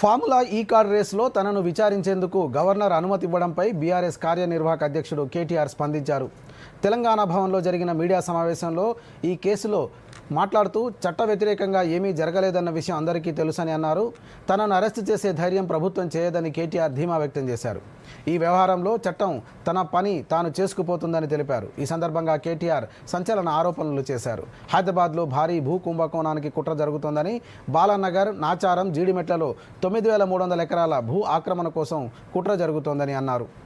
Formula ఈ car రేసులో తనను విచారించేందుకు గవర్నర్ అనుమతి ఇవ్వడంపై బీఆర్ఎస్ కార్యనిర్వాహక అధ్యక్షుడు కేటీఆర్ స్పందించారు. తెలంగాణ భవన్లో జరిగిన మీడియా సమావేశంలో ఈ కేసులో మాట్లాడుతూ చట్ట వ్యతిరేకంగా ఏమీ జరగలేదన్న విషయం అందరికీ తెలుసని అన్నారు. తనను అరెస్టు చేసే ధైర్యం ప్రభుత్వం చేయదని కేటీఆర్ ధీమా వ్యక్తం చేశారు. ఈ వ్యవహారంలో చట్టం తన పని తాను చేసుకుపోతుందని తెలిపారు. ఈ సందర్భంగా కేటీఆర్ సంచలన ఆరోపణలు చేశారు. హైదరాబాద్లో భారీ భూ కుంభకోణానికి కుట్ర జరుగుతోందని బాలానగర్ నాచారం జీడిమెట్లలో తొమ్మిది వేల మూడు వందల ఎకరాల భూ ఆక్రమణ కోసం కుట్ర జరుగుతోందని అన్నారు.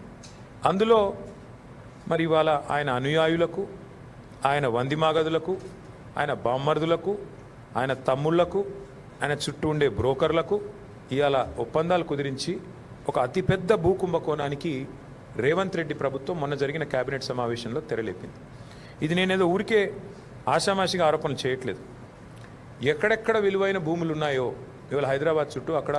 అందులో మరి ఇవాళ ఆయన అనుయాయులకు ఆయన వందిమాగదులకు ఆయన బామ్మర్దులకు ఆయన తమ్ముళ్ళకు ఆయన చుట్టూ ఉండే బ్రోకర్లకు ఇవాళ ఒప్పందాలు కుదిరించి ఒక అతిపెద్ద భూ కుంభకోణానికి రేవంత్ రెడ్డి ప్రభుత్వం మొన్న జరిగిన కేబినెట్ సమావేశంలో తెరలేపింది. ఇది నేనేదో ఊరికే ఆషామాషిగా ఆరోపణలు చేయట్లేదు. ఎక్కడెక్కడ విలువైన భూములు ఉన్నాయో ఇవాళ హైదరాబాద్ చుట్టూ అక్కడ